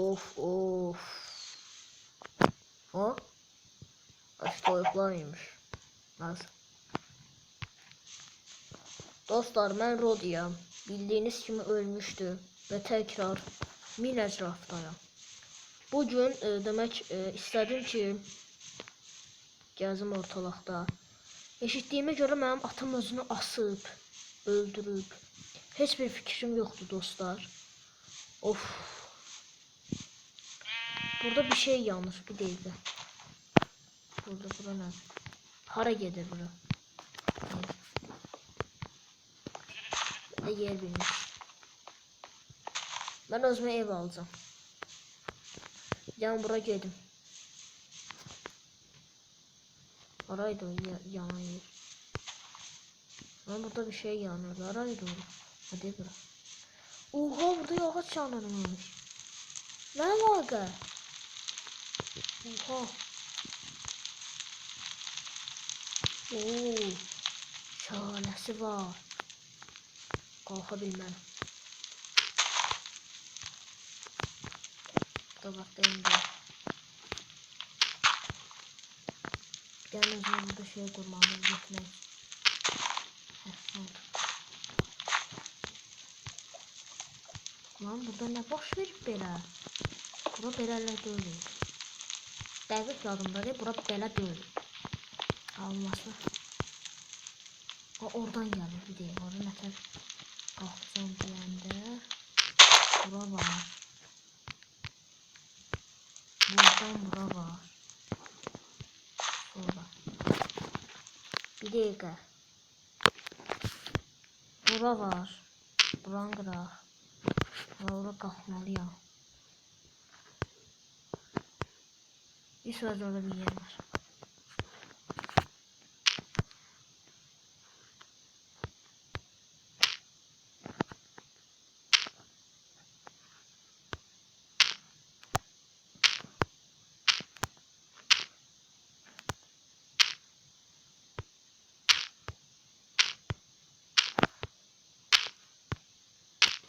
Of of. O? Aç toyuqlarıymış. Nasıl? Dostlar ben Rodiyam. Bildiğiniz kimi ölmüştüm ve tekrar Minecraft'tayım. Bugün e, demek e, istedim ki gəzim ortalıqda. Eşitdiyimə görə mənim atam özünü asıb, öldürüb. Heç bir fikrim yoxdur dostlar. Of. Burada bir şey yanlış bir dəqiqə. Burada bura nə? Hara gedir bura? Ne yer bilmiş. Ben özümə ev alacağım. Yani bura gedim. Araydı ya- yanan yer. Lan burada bir şey yanıyordu. Araydı onu. Hadi bura. Oha burada ağaç yanırmış. Ne alaka? Oha. Oo. Şöylesi var. Kalkabilmem. Da bak benim de. Yalnız burada şey kurmamız gitmek. Heh, oldu. Lan burada ne boş verip belə? Bura belələr deyil. Dəqiq yadımdadır, bura belə deyil. Alması. O oradan gəlir bir deyim, orada nətər qalxacam deyəndə. Bura var. Buradan bura var. Sonra. Bir dakika. Bura var. Buran qıraq. Ora qalxmalıyam. Bir söz orada bir yer var.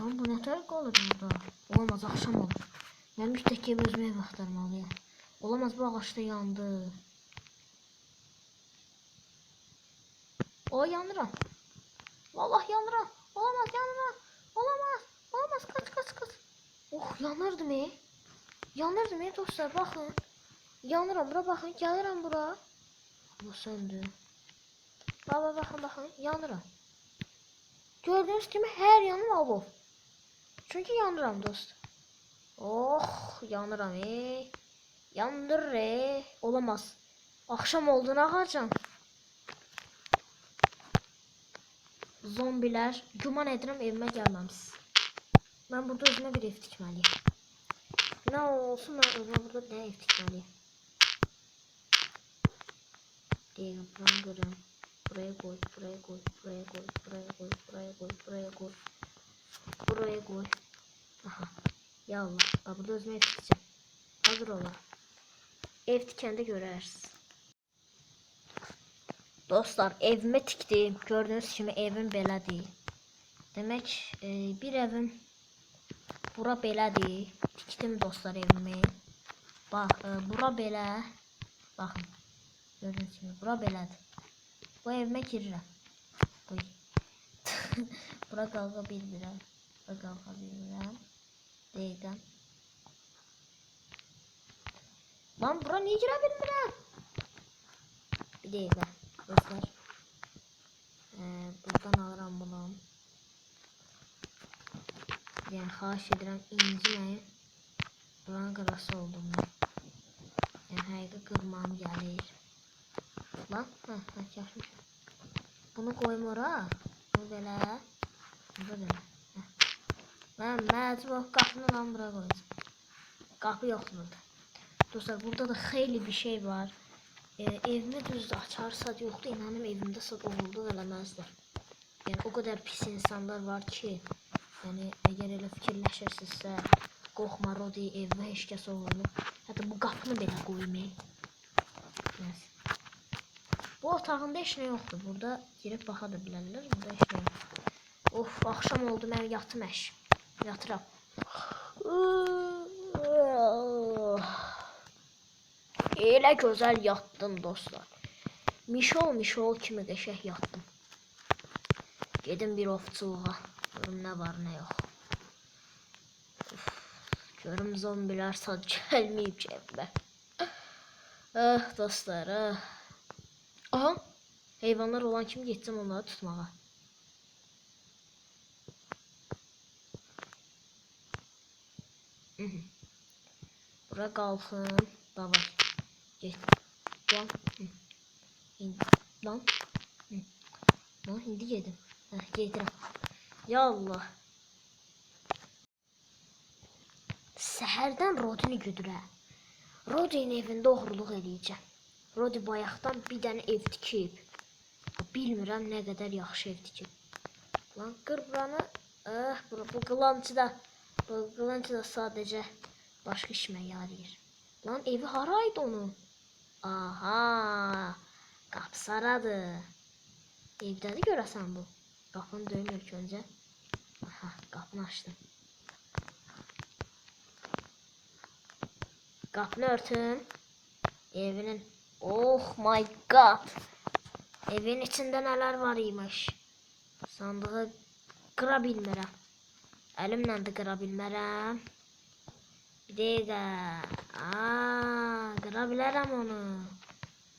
Ama bu ne tər qalır burada? Olamaz, axşam olur. Ev özümə ev axtarmalıyam. Olamaz, bu ağac da yandı. O yanıram. Vallahi yanıram. Olamaz, yanıram. Olamaz. Olamaz, kaç kaç kaç. Oh, yanırdım e. Yanırdım e dostlar, baxın. Yanıram, bura baxın, gəlirəm bura. Bu söndü. Baba baxın, baxın, yanıram. Gördüğünüz gibi her yanım alov. Çünkü yanıram dost. Oh yanıram ey. Yandır ey. Olamaz. Akşam olduğuna ağacam. Zombiler. Güman edirəm evime gelməmsiz. Ben burada özümə bir ev tikməliyim. Ne olsun ben özümə burada ne ev tikməliyim. Deyim, buranı görürəm. Buraya koy, buraya koy, buraya koy, buraya koy, buraya koy, buraya koy. Buraya koy. Aha. Ya Allah. Bak burada özüme ev tikeceğim. Hazır ola. Ev tikende görərsiniz. Dostlar evime tikdim. Gördüğünüz kimi evim belədir. Demek e, bir evim bura belədir. Tikdim dostlar evimi. Bak e, bura belə. Bakın. Gördüğünüz kimi bura belədir. Bu evime girirəm. Uy. Bura qalxa bilmirəm. Bura qalxa bilmirəm. Dəqiqən. Lan bura niyə girə bilmirəm? Bir dəqiqə. Dostlar. Ee, buradan alıram bunu. Yəni xahiş edirəm inciməyin. Buranın qırası oldum mən. Yəni həqiqi qırmam gəlir. Lan, hə, hə, kəşmiş. Bunu koyma ora. Bu belə. Bu belə. Hə. Mən məcbur qapını lan bura koyacağım. Qapı yoxdur burada. Dostlar burada da xeyli bir şey var. Ee, evimi düz açarsa yoxdur inanım evimdə sad oğulluq eləməzlər. Yəni o qədər pis insanlar var ki, yəni əgər elə fikirləşirsinizsə, qorxma Rodi evimə heç kəs oğurluq. Hətta bu qapını belə qoymayın. Nəsə. Bu otağında heç nə yoxdur. Burada girib baxa da bilərlər. Burada heç nə. Of, axşam oldu mən yatım əş. Yatıram. Elə gözəl yatdım dostlar. Mişol mişol kimi qəşəng yatdım. Gedim bir ovçuluğa. Görüm nə var nə yox. Uf, görüm zombilər sad gəlməyib evimə. Ah dostlar ah. Aha heyvanlar olan kimi getdim onları tutmağa. Bura qalxın. Davay. Get. Lan. Lan. Lan indi gedim. Heh, gedirəm. Ya Allah. Səhərdən Rodini güdürə. Rodinin evində oğurluq eləyəcəm. Rodi bayaqdan bir dənə ev tikib. Bilmirəm nə qədər yaxşı ev tikib. Lan qır buranı. Ah, bu, bu qılancı da bu qılancı da sadəcə başqa işimə yarayır. Lan evi haraydı onun? Aha. Qapısı haradır? Evdədir görəsən bu. Qapını döyüm ilk öncə. Aha, qapını açdım. Qapını örtün. Evinin Oh my god. Evin içində nələr var imiş. Sandığı qıra bilmirəm. Əlimlə də qıra bilmərəm. Diga. Aa, kırabilirim onu.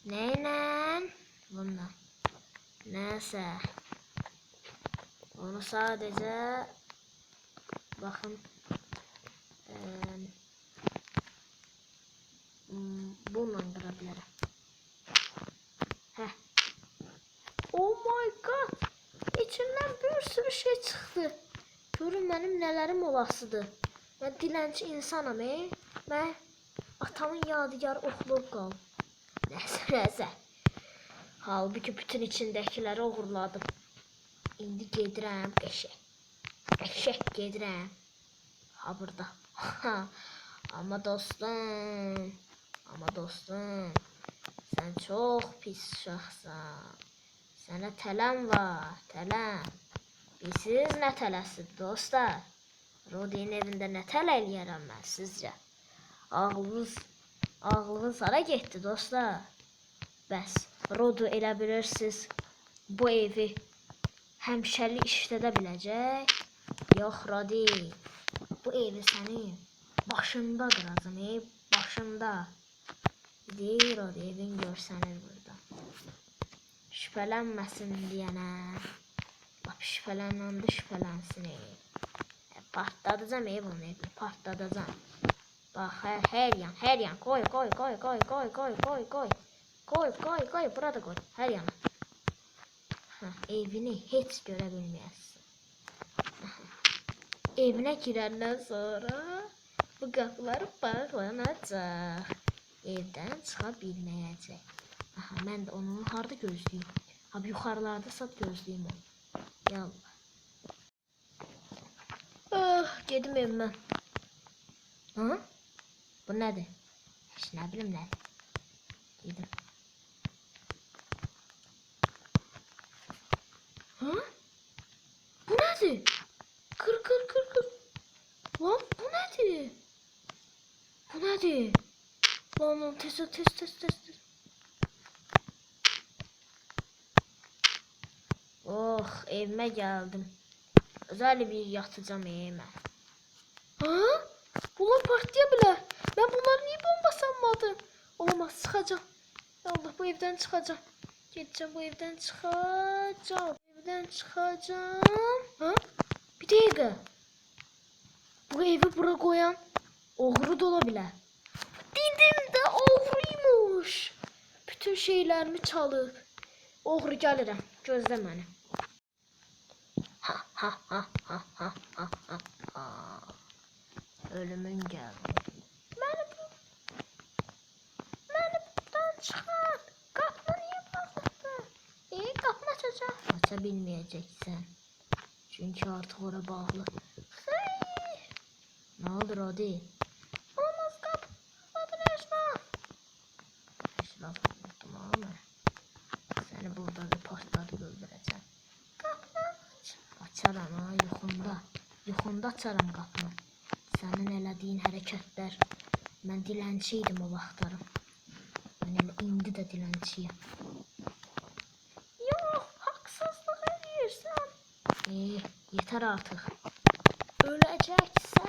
Neyle? Bununla. Neyse. Onu sadece bakın e, bununla kırabilirim. Heh. Oh my god. İçinden bir sürü şey çıxdı. Görün mənim nələrim olasıdır. Mən dilənçi insanam, e? Mən atamın yadigarı oxlub qal. Nəsə, nəsə. Halbuki bütün içindəkiləri oğurladım. İndi gedirəm qəşək. Qəşək gedirəm. Ha burada. Amma dostum, amma dostum, sən çox pis uşaqsan. Sənə tələm var, tələm. Bilsiz nə tələsidir dostlar? Rodin evində nə tələ eləyərəm mən sizcə? Ağlınız, ağlınız hara getdi dostlar? Bəs Rodu elə bilirsiniz bu evi həmişəli işlədə biləcək? Yox Rodi, bu evi sənin başında qıracam, ey başında. Deyir o evin görsənir burada. Şübhələnməsin deyənə. Lap şübhələnəndə şübhələnsin ey. Partladacam ey bunu evi, partladacam. Bax, hər, hər yan, hər yan, koy, koy, koy, koy, koy, koy, koy, koy. Koy, koy, koy, burada koy, hər yana. Hə, evini heç görə bilməyəsən. Evinə girəndən sonra bu qapılar bağlanacaq. Evdən çıxa bilməyəcək. Aha, mən də onu harda gözləyim? Ha, yuxarılarda sat gözləyim onu. Yallah. Yedim ben. Hı? Bu nerede? Hiç ne bileyim nerede? Yedim. Hı? Bu nerede? Kır kır kır kır. Lan bu nerede? Bu nerede? Lan lan test test test test. Oh evime geldim. Özel bir yatacağım evime. Ha? Bunlar partlayabilir. Ben bunları niye bomba sanmadım? Olamaz çıkacağım. Ya Allah bu evden çıkacağım. Gideceğim bu evden çıkacağım. Evden çıkacağım. Ha? Bir dakika. Bu evi bura koyan oğru da olabilir. Dedim de oğruymuş. Bütün şeylerimi çalıp. Oğru gəlirəm. Gözlə məni. Ha ha ha ha ha ha. Ölümün geldi. Beni bu... Beni buradan çıkar. Kapı niye bağladı? İyi kapma çocuğa. Açabilmeyeceksin. Çünkü artık oraya bağlı. Hayır. Ne olur Rodi? Olmaz kapı. Adını Eşraf. Eşraf unuttum ama. Seni burada bir patladı öldüreceğim. Kapı aç. Açarım ha yuxumda. Yuxumda açarım qapını. Sənin elədiyin hərəkətlər. Mən dilənçi idim o vaxtlarım. Mən elə indi də dilənçiyəm. Yox, haqsızlıq edirsən. Eh, yetər artıq. Öləcəksən.